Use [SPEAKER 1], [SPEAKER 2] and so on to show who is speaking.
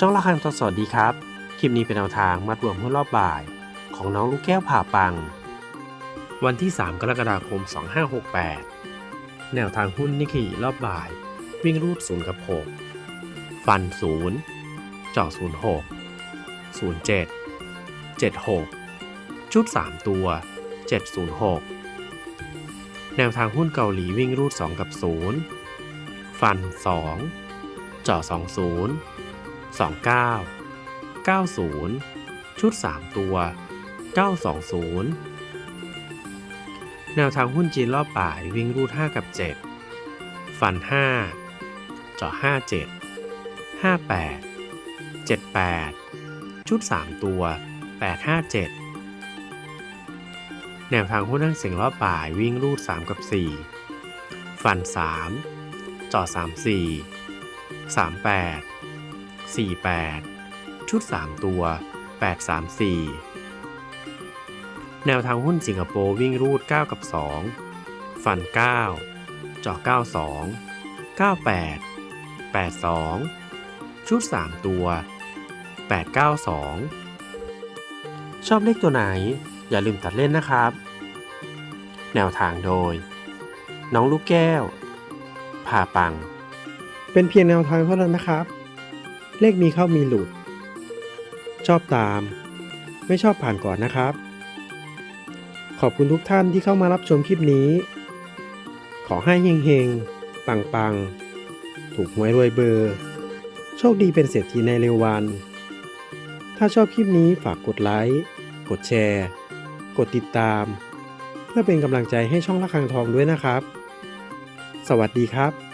[SPEAKER 1] ช่องละครังตอนสวัสดีครับ คลิปนี้เป็นแนวทางมัดรวมหุ้นรอบบ่าย ของน้องลูกแก้วผ่าปัง วันที่ 3 กรกฎาคม 2568 แนวทางหุ้นนิกเกิรอบบ่าย วิ่งรูด0กับ6ฟัน 0 เจาะ06 07 76 ชุด 3 ตัว 706 แนวทางหุ้นเกาหลีวิ่งรูด 2 กับ 0 ฟัน 2 เจาะ20 29 90 ชุด 3 ตัว 920 แนวทางหุ้นจีนรอบบ่ายวิ่งรูด 5 กับ 7 ฟัน 5 เจาะ 57 58 78 ชุด 3 ตัว 857 แนวทางหุ้นทั้งเสียงรอบบ่ายวิ่งรูด 3 กับ 4 ฟัน 3 เจาะ 34 38 48 ชุด 3 ตัว 834 แนวทางหุ้นสิงคโปร์วิ่งรูด 9 กับ 2 ฟัน 9 เจาะ 92 98 82 ชุด 3 ตัว 892 ชอบเลขตัวไหน อย่าลืมตัดเล่นนะครับ แนวทางโดย น้องลูกแก้วผ่าปัง
[SPEAKER 2] เป็นเพียงแนวทางเท่านั้นนะครับ เลขมีเข้ามีหลุด ชอบตาม ไม่ชอบผ่านก่อนนะครับ ขอบคุณทุกท่านที่เข้ามารับชมคลิปนี้ ขอให้เฮงๆ ปังๆ ถูกหวยรวยเบอร์ โชคดีเป็นเศรษฐีในเร็ววัน ถ้าชอบคลิปนี้ฝากกดไลค์ กดแชร์ กดติดตาม เพื่อเป็นกำลังใจให้ช่องละคังทองด้วยนะครับ สวัสดีครับ